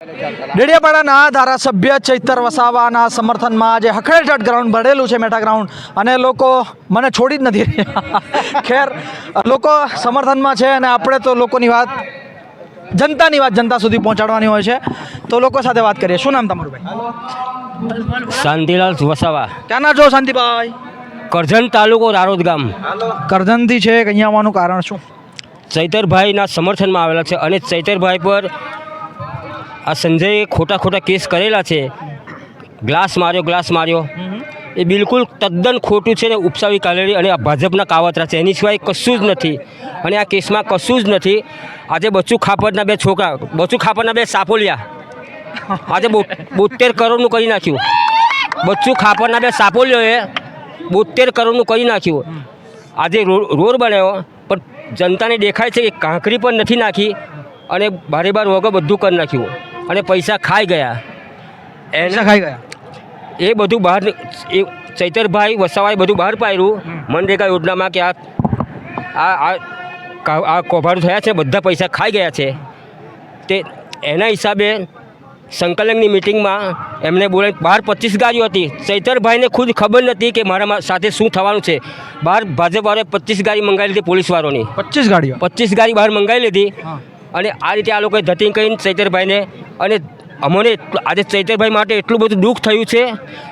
ડેડિયાપાડાના ધારાસભ્ય ચૈતર વસાવાના સમર્થનમાં આજે હખડેચટ ગ્રાઉન્ડ ભરેલું છે મેટા ગ્રાઉન્ડ અને લોકો મને છોડી જ નથી રહ્યા. ખેર લોકો સમર્થનમાં છે અને આપણે તો લોકોની વાત જનતાની વાત જનતા સુધી પહોંચાડવાની હોય છે. તો લોકો સાથે વાત કરીએ. શું નામ તમારું ભાઈ? શાંતિલાલ વસાવા. ક્યાંના છો શાંતિભાઈ? કરજણ તાલુકો રારોદ ગામ. કરજણથી છે અહીંયા આવવાનું કારણ શું? ચૈતરભાઈના સમર્થનમાં આવેલા છે અને ચૈતરભાઈ પર આ સંજયે ખોટા ખોટા કેસ કરેલા છે. ગ્લાસ માર્યો ગ્લાસ માર્યો. એ બિલકુલ તદ્દન ખોટું છે ને ઉપસાવી કાઢેલી અને આ ભાજપના કાવતરા છે. એની સિવાય કશું જ નથી. અને આ કેસમાં કશું જ નથી. આજે બચ્ચુ ખાપરના બે છોકરા, બચ્ચુ ખાપડના બે સાપોલિયા. આજે બોતેર કરોડનું કરી નાખ્યું. બચ્ચુ ખાપરના બે સાપોલિયોએ બોતેર કરોડનું કરી નાખ્યું. આજે રોડ બનાવ્યો. પણ જનતાને દેખાય છે કે કાંકરી પણ નથી નાખી અને ભારે બાર વગર બધું કરી નાખ્યું. અને પૈસા ખાઈ ગયા. એને ખાઈ ગયા? એ બધું બહાર એ ચૈતરભાઈ વસાવાએ બધું બહાર પાડ્યું. મનરેગા યોજનામાં કે આ આ આ આ કૌભાંડ થયા છે બધા પૈસા ખાઈ ગયા છે. તે એના હિસાબે સંકલનની મિટિંગમાં એમને બોલે બહાર પચીસ ગાડીઓ હતી. ચૈતરભાઈને ખુદ ખબર નથી કે મારા સાથે શું થવાનું છે. બહાર ભાજપવાળાએ પચીસ ગાડી મંગાવી લીધી પોલીસવાળોની પચીસ ગાડીઓ? પચીસ ગાડી બહાર મંગાવી લીધી. હા. અને આ રીતે આ લોકોએ ધતિંગ કરીને ચૈતરભાઈને અને અમને આજે ચૈતરભાઈ માટે એટલું બધું દુઃખ થયું છે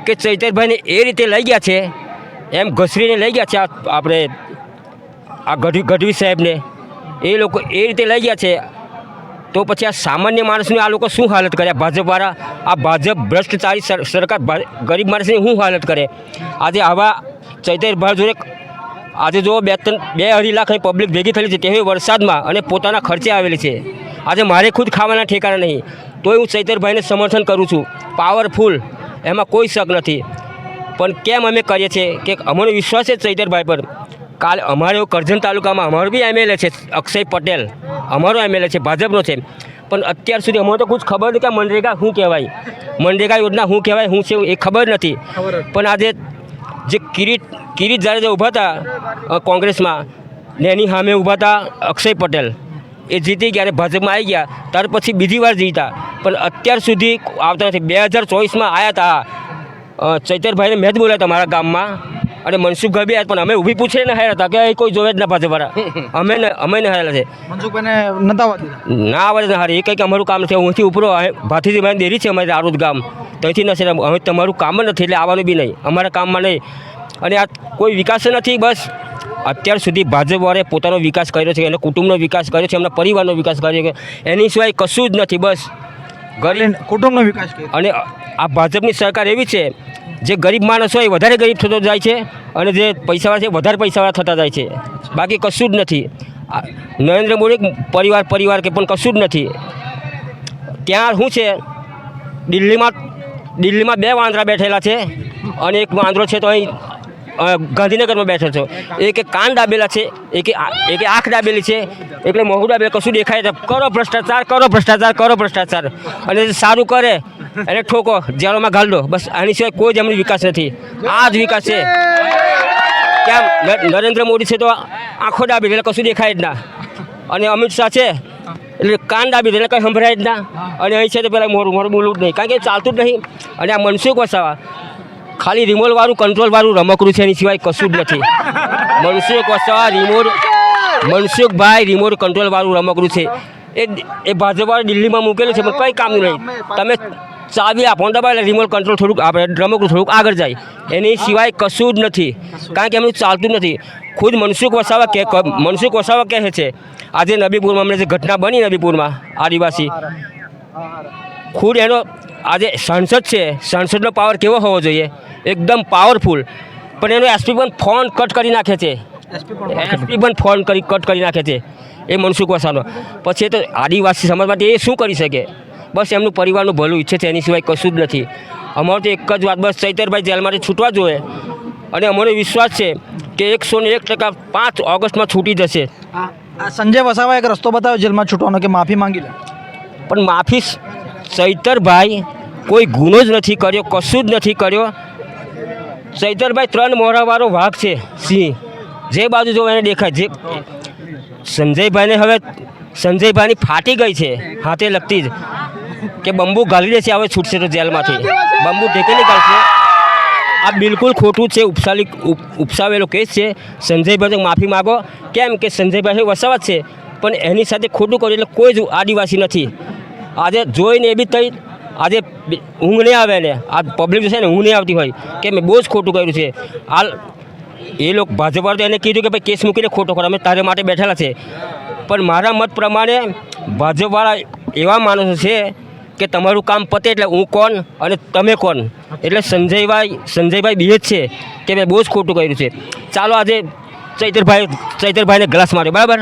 કે ચૈતરભાઈને એ રીતે લઈ ગયા છે, એમ ઘસરીને લઈ ગયા છે આપણે આ ગઢવી ગઢવી સાહેબને. એ લોકો એ રીતે લઈ ગયા છે. તો પછી આ સામાન્ય માણસની આ લોકો શું હાલત કરે? ભાજપવાળા, આ ભાજપ ભ્રષ્ટાચારી સરકાર ગરીબ માણસની શું હાલત કરે? આજે આવા ચૈતરભાઈ જોડે આજે જો બે ત્રણ બે અઢી લાખની પબ્લિક ભેગી થયેલી છે તેવી વરસાદમાં અને પોતાના ખર્ચે આવેલી છે. આજે મારે ખુદ ખાવાના ઠેકાણા નહીં. તોય હું ચૈતરભાઈને સમર્થન કરું છું. પાવરફુલ એમાં કોઈ શક નથી. પણ કેમ અમે કરીએ છીએ કે અમારો વિશ્વાસ છે ચૈતરભાઈ પર? કાલે અમારે કરજણ તાલુકામાં અમારો બી એમએલએ છે અક્ષય પટેલ. અમારો એમએલએ છે ભાજપનો છે. પણ અત્યાર સુધી અમને તો કુછ ખબર નથી કે મનરેગા શું કહેવાય? મનરેગા યોજના શું કહેવાય શું છે એ ખબર નથી. પણ આજે જે કિરીટ કિરીટ જાડેજા ઊભા હતા કોંગ્રેસમાં, ને એની સામે ઊભા હતા અક્ષય પટેલ. એ જીતી ગયા અને ભાજપમાં આવી ગયા. ત્યાર પછી બીજી વાર જીતા. પણ અત્યાર સુધી આવતા નથી. બે હજાર ચોવીસમાં આવ્યા હતા ચૈતરભાઈને મેં જ બોલ્યા હતા મારા ગામમાં. અને મનસુખભાઈ બી પણ અમે ઊભી પૂછીને હાર્યા હતા કે કોઈ જોવે જ ના ભાજપવાળા અમે અમે ને હારેલા છે. મનસુખભાઈને નતા ના આવે ને હારી. એ કંઈક અમારું કામ નથી. અહીંથી ઉપરો ભાથીથી મારી દેરી છે અમારે આરોદ ગામ. ત્યાંથી નથી હવે તમારું કામ જ નથી એટલે આવવાનું બી નહીં. અમારા કામમાં નહીં. અને આ કોઈ વિકાસ નથી બસ. અત્યાર સુધી ભાજપવાળાએ પોતાનો વિકાસ કર્યો છે એના કુટુંબનો વિકાસ કર્યો છે એમના પરિવારનો વિકાસ કર્યો છે. એની સિવાય કશું જ નથી બસ. ગરીબ કુટુંબનો વિકાસ અને આ ભાજપની સરકાર એવી છે જે ગરીબ માણસ હોય, વધારે ગરીબ થતો જાય છે અને જે પૈસાવાળા છે, વધારે પૈસાવાળા થતા જાય છે. બાકી કશું જ નથી. નરેન્દ્ર મોદી પરિવાર પરિવાર કે પણ કશું જ નથી. ત્યાં શું છે? દિલ્હીમાં દિલ્હીમાં બે વાંદરા બેઠેલા છે અને એક વાંદરો છે તો અહીં ગાંધીનગરમાં બેઠો છો. એક એક કાન દાબેલા છે, એક એક આંખ દાબેલી છે એટલે મોહું દાબેલ, કશું દેખાય કરો ભ્રષ્ટાચાર કરો ભ્રષ્ટાચાર કરો ભ્રષ્ટાચાર. અને સારું કરે, એને ઠોકો, જેલોમાં ઘાલ દો. બસ આની સિવાય કોઈ જ એમની વિકાસ નથી. આ જ વિકાસ છે. કેમ? નરેન્દ્ર મોદી છે તો આંખો દાબી એટલે કશું દેખાય જ ના. અને અમિત શાહ છે, એટલે કાન દાબી એટલે કંઈ સંભળાય જ ના. અને અહીં છે તો પેલા મોરું મોરું બોલવું જ નહીં. કારણ કે ચાલતું જ નહીં. અને આ મનસુખ વસાવા ખાલી રિમોટવાળું કંટ્રોલવાળું રમકડું છે એની સિવાય કશું જ નથી. મનસુખ વસાવા રિમોટ મનસુખભાઈ રિમોટ કંટ્રોલવાળું રમકડું છે. એ એ ભાજપવાળા દિલ્હીમાં મૂકેલું છે પણ કંઈ કામનું નહીં. તમે ચાવી આપો ને દબાવેલા રિમોટ કંટ્રોલ થોડુંક આપણે રમકડું થોડુંક આગળ જાય. એની સિવાય કશું જ નથી. કારણ કે એમનું ચાલતું જ નથી. ખુદ મનસુખ વસાવા કે મનસુખ વસાવા કહે છે આજે નબીપુરમાં હમણાં જે ઘટના બની નબીપુરમાં આદિવાસી. ખુદ એનો આજે સાંસદ છે. સાંસદનો પાવર કેવો હોવો જોઈએ? એકદમ પાવરફુલ પણ એનો એસપી પણ ફોન કટ કરી નાખે છે. એસપી પણ ફોન કરી કટ કરી નાખે છે. એ મનસુખ વસાનો. પછી એ તો આદિવાસી સમાજ માટે એ શું કરી શકે? બસ એમનું પરિવારનું ભલું ઈચ્છે છે એની સિવાય કશું જ નથી. અમારું તો એક જ વાત બસ ચૈતરભાઈ જેલમાંથી છૂટવા જોઈએ. અને અમને વિશ્વાસ છે કે એકસો ને એક ટકા પાંચ ઓગસ્ટમાં છૂટી જશે. સંજય વસાવાએ એક રસ્તો બતાવ્યો જેલમાં છૂટવાનો કે માફી માંગી લે? પણ માફી ચૈતરભાઈ કોઈ ગુનો જ નથી કર્યો, કશું જ નથી કર્યો. ચૈતરભાઈ ત્રણ મોરાવાળો વાઘ છે, સિંહ. જે બાજુ જો એને દેખાય, જે સંજયભાઈને હવે સંજયભાઈની ફાટી ગઈ છે, હાથે લગતી જ. કે બંબુ ગાલી દેશે હવે છૂટશે તો જેલમાંથી. બંબુ ઢેકેલી કાઢશે આ બિલકુલ ખોટું છે, ઉપસાલી, ઉપ- ઉપસાવેલો કેસ છે. સંજયભાઈ માફી માગો. કેમ કે સંજયભાઈ વસાવત છે, પણ એની સાથે ખોટું કર્યું એટલે કોઈ જ આદિવાસી નથી. આજે જોઈને એ બી થઈ આજે ઊંઘ નહીં આવે ને. આ પબ્લિક છે ને ઊંઘ નહીં આવતી હોય કે મેં બહુ જ ખોટું કર્યું છે. હાલ એ લોકો ભાજપવાળા તો એને કીધું કે ભાઈ કેસ મૂકીને ખોટો કરો, અમે તારે માટે બેઠેલા છે. પણ મારા મત પ્રમાણે ભાજપવાળા એવા માણસો છે કે તમારું કામ પતે એટલે હું કોણ અને તમે કોણ? એટલે સંજયભાઈ સંજયભાઈ બી જ છે કે મેં બહુ જ ખોટું કર્યું છે. ચાલો આજે ચૈતરભાઈ, ચૈતરભાઈને ગ્લાસ માર્યો. બરાબર?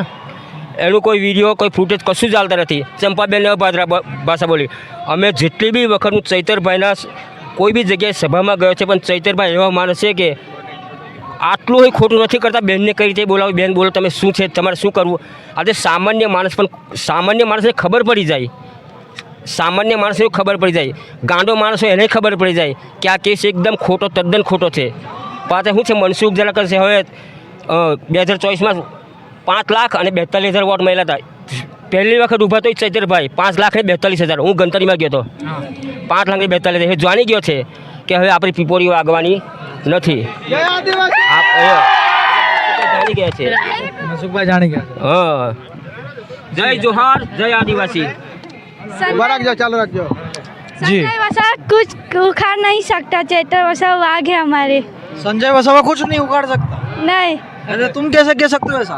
એનું કોઈ વીડિયો કોઈ ફૂટેજ કશું જ ચાલતા નથી. ચંપાબેન અભાદ્રા ભાષા બોલી. અમે જેટલી બી વખત હું ચૈતરભાઈના કોઈ બી જગ્યાએ સભામાં ગયો છે, પણ ચૈતરભાઈ એવા માણસ છે કે આટલું હોય ખોટું નથી કરતા. બેનને કઈ રીતે બોલાવી? બેન બોલો, તમે શું છે? તમારે શું કરવું? આજે સામાન્ય માણસ પણ, સામાન્ય માણસને ખબર પડી જાય. સામાન્ય માણસને ખબર પડી જાય. ગાંડો માણસો એને ખબર પડી જાય કે આ કેસ એકદમ ખોટો, તદ્દન ખોટો છે. પાછા શું છે? મનસુખ જરા કરશે. હવે બે હજાર ચોવીસમાં પાંચ લાખ અને બેતાલીસ હજાર વોટ મળ્યા હતા પહેલી વખત ઊભા તો ચૈતરભાઈ પાંચ લાખ ને બેતાલીસ હજાર હું ગણતરીમાં ગયો હતો પાંચ લાખ ને બેતાલીસ હજાર એ જાણી ગયો છે કે હવે આપણી પીપોળીઓ આગવાની નથી આપ એ જાણી ગયા છે મનસુખભાઈ જાણી ગયા હા જય જોહાર જય આદિવાસી ઉભા રાખજો ચાલુ રાખજો जी। संजय वसा कुछ उखाड़ नहीं सकता चैत्र वसा वाघ है हमारे संजय वसावा कुछ नहीं उखाड़ सकता नहीं अरे तुम कैसे कह सकते हो ऐसा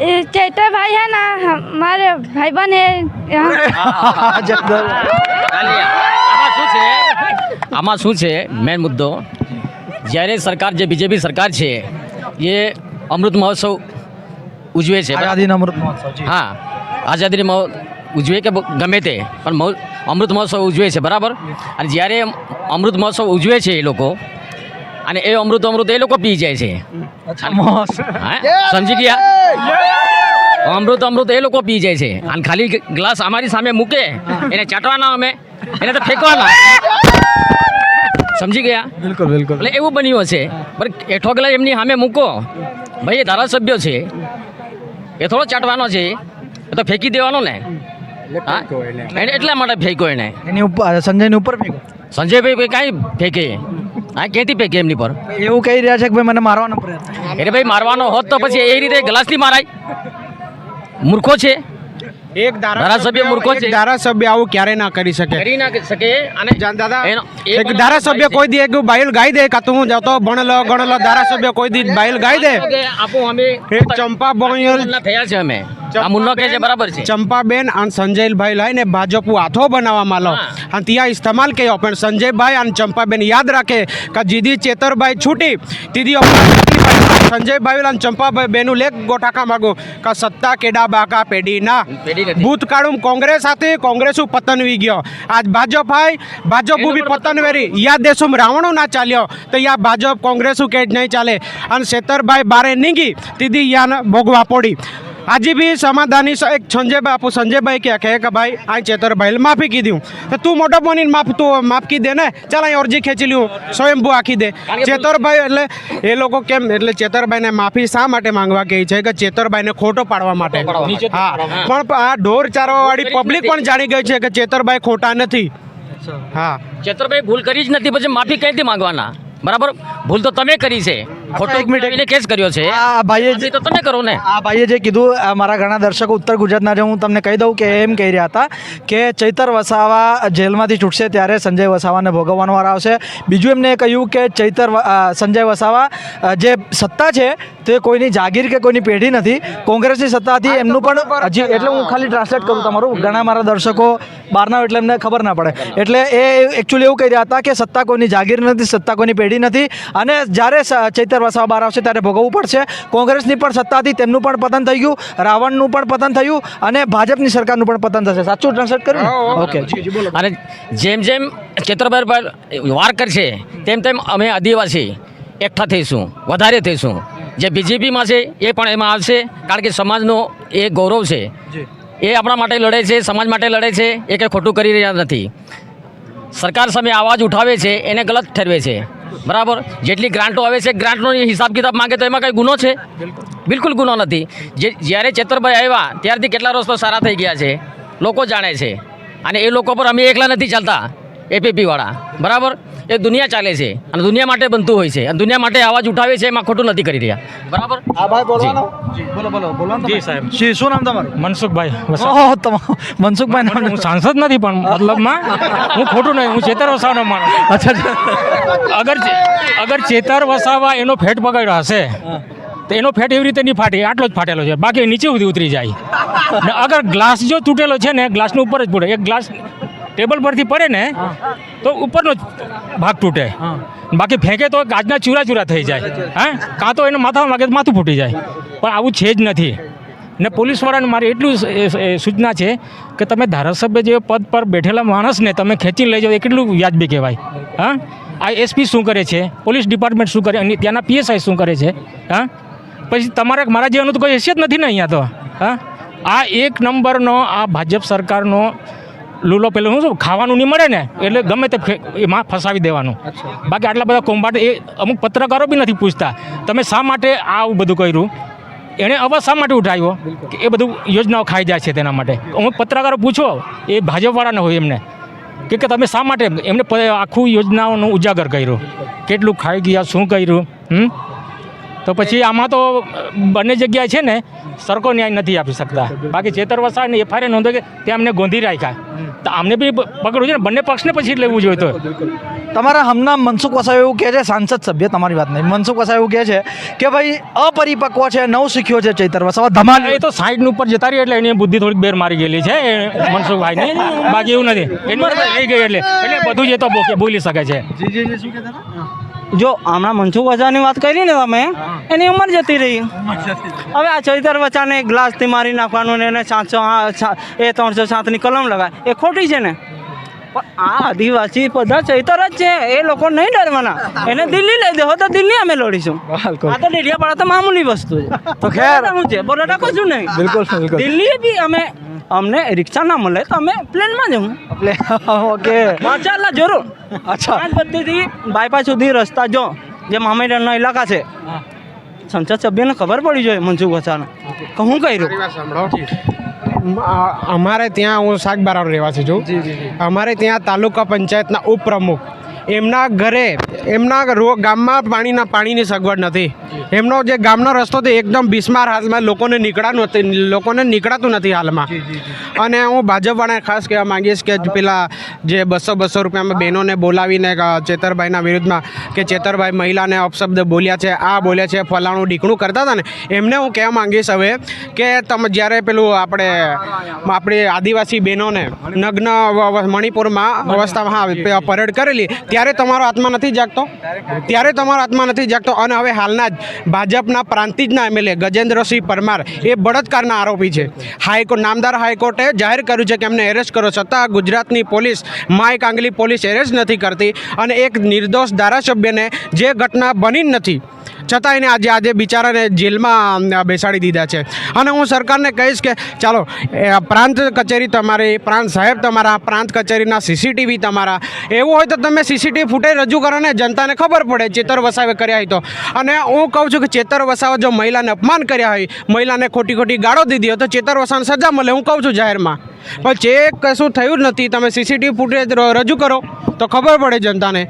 ये चैत्र भाई है ना हमारे भाई बहन है हम- जगदल આમાં શું છે આમાં શું છે મેન મુદ્દો જ્યારે સરકાર જે બીજેપી સરકાર છે એ અમૃત મહોત્સવ ઉજવે છે બરાબર? आजादी अमृत महोत्सव जी હા આઝાદી મહો ઉજવે કે બ- ગમે તે પણ મહો- અમૃત મહોત્સવ ઉજવે છે બરાબર અને જ્યારે અમૃત મહોત્સવ ઉજવે છે એ લોકો અને એ અમૃત અમૃત એ લોકો પી જાય છે. સમજી ગયા અમૃત અમૃત એ લોકો પી જાય છે. અને ખાલી ગ્લાસ અમારી સામે મૂકે એને ચાટવાના અમે. એને તો ફેંકવાના. સમજી ગયા? બિલકુલ બિલકુલ. એટલે એવું બન્યું હશે. પણ એઠો ગ્લાસ એમની સામે મૂકો. ભાઈ એ ધારાસભ્ય છે. એ થોડો ચાટવાનો છે. એ તો ફેંકી દેવાનો ને. એટલા માટે ફેંકો એને. એની ઉપર સંજયની ઉપર ફેંકો. સંજયભાઈ કાંઈ ફેંકે. હા ક્યાંથી પે ગેમની પર? એવું કહી રહ્યા છે કે ભાઈ મને મારવાનો પ્રયત્ન એટલે ભાઈ મારવાનો હોત તો પછી એ રીતે ગ્લાસથી મારાય. મૂર્ખો છે. એક ધારાસભ્ય મૂર્ખો છે. ધારાસભ્ય આવું ક્યારે ના કરી શકે. કરી ના શકે અને જાન દાદા એક ધારાસભ્ય કોઈ દી એક બાઈલ ગાઈ દે કાતું તો હું જતો ભણલો ગણલો ધારાસભ્ય કોઈ દી બાઈલ ગાઈ દે. આપો અમે ચંપા બોયલ થયા છે અમે. આ મુન્નો કહે છે બરાબર છે. ચંપાબેન અને સંજયભાઈ લઈને ભાજપ હાથો બનાવવામાં લો. અને ત્યાં ઇસ્તેમાલ કર્યો પણ સંજયભાઈ અને ચંપાબેન યાદ રાખે કે જીદી ચેતરભાઈ છૂટી. તીધી સંજયભાઈ અને ચંપાભાઈ બેનું લેખ ગોઠાકા માગો કે સત્તા કેડા બાકા પેઢી ના. ભૂતકાળું કોંગ્રેસ હતી કોંગ્રેસ પતન વી ગયો. આજ ભાજપ હાય ભાજપ ઊભી બી પતન વેરી. યા દેશોમાં રાવણો ના ચાલ્યો તો યા ભાજપ કોંગ્રેસું કે જ નહીં ચાલે. અને શેતરભાઈ બારે નીંગી તીધી યાને ભોગવા પડી. આજે બી સમાધાની એક સંજયભાઈ આપું સંજયભાઈ કહે કે ભાઈ આ ચેતરભાઈ માફી કીધું તો તું મોટો બનીને માફ તું માફ કી દે ને? ચાલ અહીં અરજી ખેંચી લ્યું સ્વયંભૂ આખી દે. ચેતરભાઈ એટલે એ લોકો કેમ એટલે ચેતરભાઈને માફી શા માટે માંગવા કહે છે? કે ચેતરભાઈને ખોટો પાડવા માટે. હા. પણ આ ઢોર ચારવા વાળી પબ્લિક પણ જાણી ગઈ છે કે ચેતરભાઈ ખોટા નથી. હા. ચેતરભાઈ ભૂલ કરી જ નથી પછી માફી કઈથી માંગવાના? બરાબર? ભૂલ તો તમે કરી છે. ખોટો એક મિનિટ, કેસ કર્યો છે. આ ભાઈએ જે- તો તમે કરો ને. આ ભાઈએ જે કીધું મારા ઘણા દર્શકો ઉત્તર ગુજરાતના જે હું તમને કહી દઉં કે એમ કહી રહ્યા હતા કે ચૈતર વસાવા જેલમાંથી છૂટશે ત્યારે સંજય વસાવાને ભોગવવાનો વાર આવશે. બીજું એમને કહ્યું કે ચૈતર સંજય વસાવા જે સત્તા છે તે કોઈની જાગીર કે કોઈની પેઢી નથી. કોંગ્રેસની સત્તા હતી એમનું પણ હજી એટલે હું ખાલી ટ્રાન્સલેટ કરું તમારું. ઘણા મારા દર્શકો બહારના એટલે એમને ખબર ના પડે. એટલે એ એકચ્યુઅલી એવું કહી રહ્યા હતા કે સત્તા કોઈની જાગીર નથી સત્તા કોઈની પેઢી નથી. અને જ્યારે સ- ચૈતર વસાવા બહાર આવશે ત્યારે ભોગવવું પડશે. કોંગ્રેસની પણ સત્તા હતી તેમનું પણ પતન થઈ ગયું રાવણનું પણ પતન થયું અને ભાજપની સરકારનું પણ પતન થશે. સાચું ટ્રાન્સલેટ કર્યું ઓકે અને જેમ જેમ ચેતરભાઈ પર વાર કરશે તેમ તેમ અમે આદિવાસી એકઠા થઈશું વધારે થઈશું. જે બીજેપીમાં છે એ પણ એમાં આવશે કારણ કે સમાજનો એ ગૌરવ છે. એ આપણા માટે લડે છે સમાજ માટે લડે છે એ કંઈ ખોટું કરી રહ્યા નથી. સરકાર સામે અવાજ ઉઠાવે છે એને ગલત ઠેરવે છે. બરાબર? જેટલી ગ્રાન્ટો આવે છે, ગ્રાન્ટનો હિસાબ કિતાબ માંગે તો એમાં કંઈ ગુનો છે? બિલકુલ ગુનો નથી. જે જ્યારે ચેતરભાઈ આવ્યા, ત્યારથી કેટલા રસ્તો સારા થઈ ગયા છે? લોકો જાણે છે. અને એ લોકો પર અમે એકલા નથી ચાલતા એપીપીવાળા બરાબર? એ દુનિયા ચાલે છે અને દુનિયા માટે બનતું હોય છે અને દુનિયા માટે અવાજ ઉઠાવે છે એમાં ખોટું નથી કરી રહ્યા. બરાબર? આ ભાઈ બોલવાનો બોલો બોલો બોલો જી સાહેબ. જી શું નામ તમારું? મનસુખભાઈ. ઓહો તમારું મનસુખભાઈ નામ હું સાંસદ નથી પણ મતલબમાં હું ખોટું નહીં હું ચેતર વસાવાનો માણસ. અચ્છા અચ્છા. અગર અગર ચેતર વસાવા એનો ફેટ પકડ્યો હશે તો એનો ફેટ એવી રીતે નહીં ફાટે આટલો જ ફાટેલો છે. બાકી નીચે સુધી ઉતરી જાય. ને અગર ગ્લાસ જો તૂટેલો છે ને ગ્લાસનું ઉપર જ પડે. એક ગ્લાસ ટેબલ પરથી પડે ને તો ઉપરનો જ ભાગ તૂટે. બાકી ફેંકે તો ગાજના ચૂરા ચૂરા થઈ જાય. હા? કાં તો એને માથામાં લાગે તો માથું ફૂટી જાય. પણ આવું છે જ નથી. ને પોલીસવાળાને મારી એટલું સૂચના છે કે તમે ધારાસભ્ય જે પદ પર બેઠેલા માણસને તમે ખેંચી લઈ જાઓ એ કેટલું વ્યાજબી કહેવાય. હા? આ એસપી શું કરે છે? પોલીસ ડિપાર્ટમેન્ટ શું કરે? અને ત્યાંના પીએસઆઈ શું કરે છે? હા? પછી તમારે મારા જેવાનું તો કોઈ હેસિયત નથી ને અહીંયા તો. હા? આ એક નંબરનો આ ભાજપ સરકારનો લૂલો પેલો શું શું ખાવાનું નહીં મળે ને એટલે ગમે તે એમાં ફસાવી દેવાનું. બાકી આટલા બધા કોમ્બાટ એ અમુક પત્રકારો બી નથી પૂછતા. તમે શા માટે આવું બધું કર્યું? એણે અવાજ શા માટે ઉઠાવ્યો? કે એ બધું યોજનાઓ ખાઈ જાય છે તેના માટે. અમુક પત્રકારો પૂછો એ ભાજપવાળાને હોય એમને. કે કે તમે શા માટે એમને આખું યોજનાઓનું ઉજાગર કર્યું? કેટલું ખાઈ ગયા શું કર્યું? હમ? તો પછી આમાં તો બંને જગ્યાએ છે ને સરખો ન્યાય નથી આપી શકતા. બાકી ચેતર વસા ને એફઆઈઆર નોંધો કે તે અમને ગોંધી રાખ્યા. આમને બી પકડવું છે ને. બંને પક્ષને પછી લેવું જોઈએ તો. તમારા હમણાં મનસુખ વસાવ એવું કહે છે સાંસદ સભ્ય તમારી વાત નહીં. મનસુખ વસાવ એવું કહે છે કે ભાઈ અપરિપક્વ છે નવ શીખ્યો છે ચૈતર વસાવ. ધમાલ. એ તો સાઈડ ઉપર જતા રહી એટલે એની બુદ્ધિ થોડીક બેર મારી ગયેલી છે મનસુખભાઈ ને બાકી એવું નથી. એની થઈ ગઈ એટલે. એટલે બધું જ એ તો બોકે- બોલી શકે છે. જો હમણાં મનસુખ વચાની વાત કરી ને તમે એની ઉંમર જતી રહી. હવે આ ચૈતર વચાને ગ્લાસથી મારી નાખવાનું ને એને સાતસો આ એ ત્રણસો સાતની કલમ લગાય. એ ખોટી છે ને? પણ આ આદિવાસી બધા ચૈતર જ છે. એ લોકો નહીં ડરવાના. એને દિલ્હી લઈ દેવો તો દિલ્હી અમે લડીશું. આ તો ડેડિયાપાડા તો મામૂલી વસ્તુ છે. તો ખેર. હું છે? બરોડા કશું નહીં. બિલકુલ બિલકુલ. દિલ્હી બી અમે અમને રિક્ષા ના મળે તો અમે પ્લેનમાં જવું. એટલે ઓકે. માશાલ્લાહ જરૂર. અચ્છા. પાંચ બાયપાસ સુધી રસ્તા જો જે મામેડાના ઇલાકા છે. સંસદ સભ્યને ખબર પડી જોઈએ મનસુખ વસાને. કે હું કર્યું? અમારે ત્યાં હું શાકબારા રહેવાસી છું. અમારે ત્યાં તાલુકા પંચાયતના ઉપપ્રમુખ એમના ઘરે એમના રો- ગામમાં પાણીના પાણીની સગવડ નથી. એમનો જે ગામનો રસ્તો તે એકદમ બિસ્માર હાલમાં લોકોને નીકળાનું નથી લોકોને નીકળાતું નથી હાલમાં. અને હું ભાજપવાળાને ખાસ કહેવા માંગીશ કે પેલા જે બસો બસો રૂપિયામાં બહેનોને બોલાવીને ચેતરભાઈના વિરુદ્ધમાં કે ચેતરભાઈ મહિલાને અપશબ્દ બોલ્યા છે આ બોલ્યા છે ફલાણું ઢીકણું કરતા હતા ને એમને હું કહેવા માંગીશ હવે કે તમે જ્યારે પેલું આપણે આપણી આદિવાસી બહેનોને નગ્ન મણિપુરમાં અવસ્થામાં હા પરેડ કરેલી ત્યારે તમારો આત્મા નથી જાગતો? ત્યારે તમારો આત્મા નથી જાગતો? અને હવે હાલના જ ભાજપના પ્રાંતિજના એમએલએ ગજેન્દ્રસિંહ પરમાર એ બળાત્કારના આરોપી છે. હાઈકોર્ટ નામદાર હાઈકોર્ટે જાહેર કર્યું છે કે એમને એરેસ્ટ કરો છતાં ગુજરાતની પોલીસ માય કાંગલી પોલીસ એરેસ્ટ નથી કરતી અને એક નિર્દોષ ધારાસભ્યને જે ઘટના બની નથી છતાં એને આજે આજે બિચારાને જેલમાં બેસાડી દીધા છે. અને હું સરકારને કહીશ કે, ચાલો પ્રાંત કચેરી તમારી, પ્રાંત સાહેબ તમારા, પ્રાંત કચેરીના સીસીટીવી તમારા. એવું હોય તો તમે સીસીટીવી ફૂટેજ રજૂ કરો ને, જનતાને ખબર પડે, ચેતર વસાવે કર્યા હોય તો. અને હું કહું છું કે ચેતર વસાવે જો મહિલાને અપમાન કર્યા હોય, મહિલાને ખોટી ખોટી ગાળો દીધી હોય તો ચેતર વસાવને સજા મળે, હું કહું છું જાહેરમાં. પણ ચેક કશું થયું જ નથી, તમે સીસીટીવી ફૂટેજ રજૂ કરો, તો ખબર પડે જનતાને.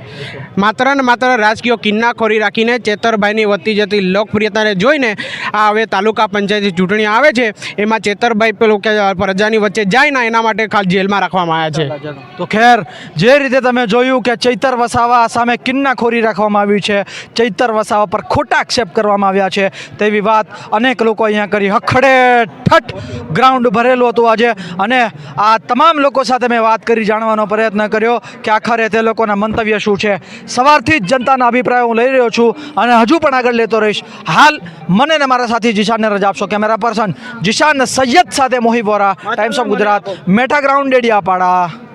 માત્ર ને માત્ર રાજકીય કિન્નાખોરી રાખીને ચેતરભાઈની વધતી જતી લોકપ્રિયતાને જોઈને આ હવે તાલુકા પંચાયતની ચૂંટણી આવે છે, એમાં ચેતરભાઈ પેલું કે, પ્રજાની વચ્ચે જાય ને, એના માટે ખાલી જેલમાં રાખવામાં આવ્યા છે. તો ખેર, જે રીતે તમે જોયું કે ચૈતર વસાવા સામે કિન્નાખોરી રાખવામાં આવી છે, ચૈતર વસાવા પર ખોટા આક્ષેપ કરવામાં આવ્યા છે, તેવી વાત અનેક લોકો અહીંયા કરી. હખડે ઠઠ ગ્રાઉન્ડ ભરેલું હતું આજે, અને આ તમામ લોકો સાથે મેં વાત કરી જાણવાનો પ્રયત્ન કર્યો કે આખરે તે લોકોના મંતવ્ય શું છે. સવારથી જ જનતાના અભિપ્રાયો હું લઈ રહ્યો છું અને હજુ પણ આગળ લેતો રહીશ. હાલ મને ને મારા સાથી જીશાનને રજા આપશો કેમેરા પર્સન જીશાન સૈયદ સાથે મોહી વોરા ટાઈમ્સ ઓફ ગુજરાત મેટા ગ્રાઉન્ડ ડેડિયાપાડા.